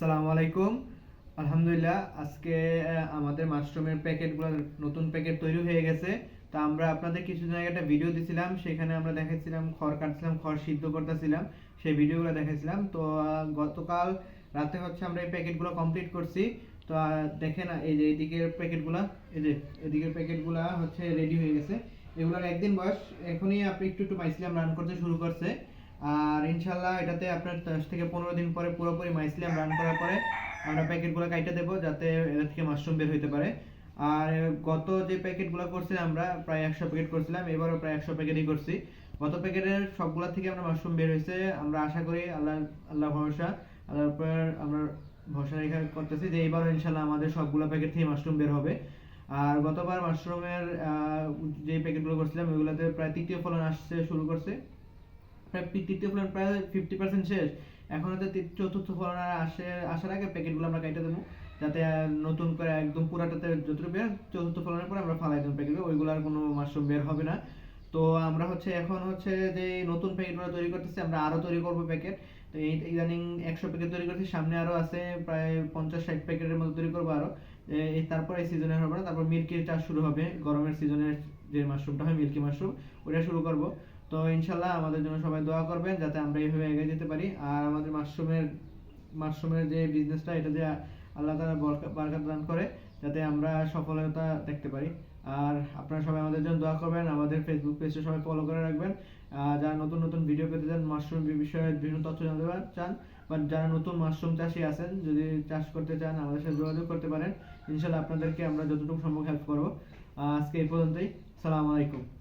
আসসালামু আলাইকুম। আলহামদুলিল্লাহ, আজকে আমাদের মাশরুমের প্যাকেটগুলো নতুন প্যাকেট তৈরি হয়ে গেছে। তো আমরা আপনাদের কিছুদিন আগে একটা ভিডিও দিছিলাম, সেখানে আমরা দেখাচ্ছিলাম খড় কাটছিলাম, খড় সিদ্ধ করতেছিলাম, সেই ভিডিওগুলো দেখাচ্ছিলাম তো গতকাল রাতে হচ্ছে আমরা এই প্যাকেটগুলো কমপ্লিট করছি। তো দেখেন, এই যে এদিকের প্যাকেটগুলো, এই যে এদিকের প্যাকেটগুলো হচ্ছে রেডি হয়ে গেছে। এগুলোর একদিন বয়স, এখনই আপনি একটু একটু মাইসিলাম রান করতে শুরু করছে। আর ইনশাল্লাহ এটাতে আপনার দশ থেকে পনেরো দিন পরে পুরোপুরি মাইসিলাম রান করার পরে আমরা প্যাকেটগুলো কাইটে দেবো যাতে এটা থেকে মাশরুম বের হইতে পারে। আর গত যে প্যাকেটগুলো করছিলাম আমরা, প্রায় একশো প্যাকেট করছিলাম, এবারও প্রায় একশো প্যাকেটই করছি। গত প্যাকেটের সবগুলা থেকে আমরা মাশরুম বের হয়েছে আমরা আশা করি আল্লাহ আল্লাহ ভরসা, আল্লাহর উপর আমরা ভরসা রেখা করতেছি যে এবারও ইনশাল্লাহ আমাদের সবগুলো প্যাকেট থেকে মাশরুম বের হবে। আর গতবার মাশরুমের যে প্যাকেটগুলো করছিলাম, ওইগুলোতে প্রায় তৃতীয় ফলন আসতে শুরু করছে। তৃতীয় ফলন প্রায় ফিফটি পার্সেন্ট শেষ। এখন হয়তো তি- চতুর্থ ফলন আর আসে আসার আগে প্যাকেটগুলো আমরা কেটে দেবো। যাতে নতুন করে একদম পুরাটাতে যতটুকু বের চতুর্থ ফলনের পরে আমরা ফালাই দেবো প্যাকেটে ওইগুলো আর কোনো মাশরুম বের হবে না। তো আমরা হচ্ছে এখন হচ্ছে যে নতুন প্যাকেটগুলো তৈরি করতেছি, আমরা আরও তৈরি করব প্যাকেট তো এই ইদানিং একশো প্যাকেট তৈরি করছি, সামনে আরও আছে প্রায় পঞ্চাশ, ষাট প্যাকেটের মতো তৈরি করব আরও। এ- এই তারপর এই সিজনে হবে না তারপর মিল্কির চাষ শুরু হবে। গরমের সিজনের যে মাশরুমটা হয়, মিল্কি মাশরুম ওটা শুরু করব। তো ইনশাল্লাহ আমাদের জন্য সবাই দোয়া করবেন যাতে আমরা এইভাবে এগিয়ে যেতে পারি। আর আমাদের মাশরুমের মাশরুমের যে বিজনেসটা এটা যে আল্লাহ বরকা- বারাকাত দান করে, যাতে আমরা সফলতা দেখতে পারি। আর আপনারা সবাই আমাদের জন্য দোয়া করবেন, আমাদের ফেসবুক পেজটা সবাই ফলো করে রাখবেন। যারা নতুন নতুন ভিডিও পেতে চান, মাশরুম বিষয়ে বিভিন্ন তথ্য জানতে চান বা যারা নতুন মাশরুম চাষি আছেন, যদি চাষ করতে চান, আমাদের সাথে যোগাযোগ করতে পারেন। ইনশাল্লাহ আপনাদেরকে আমরা যতটুকু সম্ভব হেল্প করব। আজকে এই পর্যন্তই। সালাম আলাইকুম।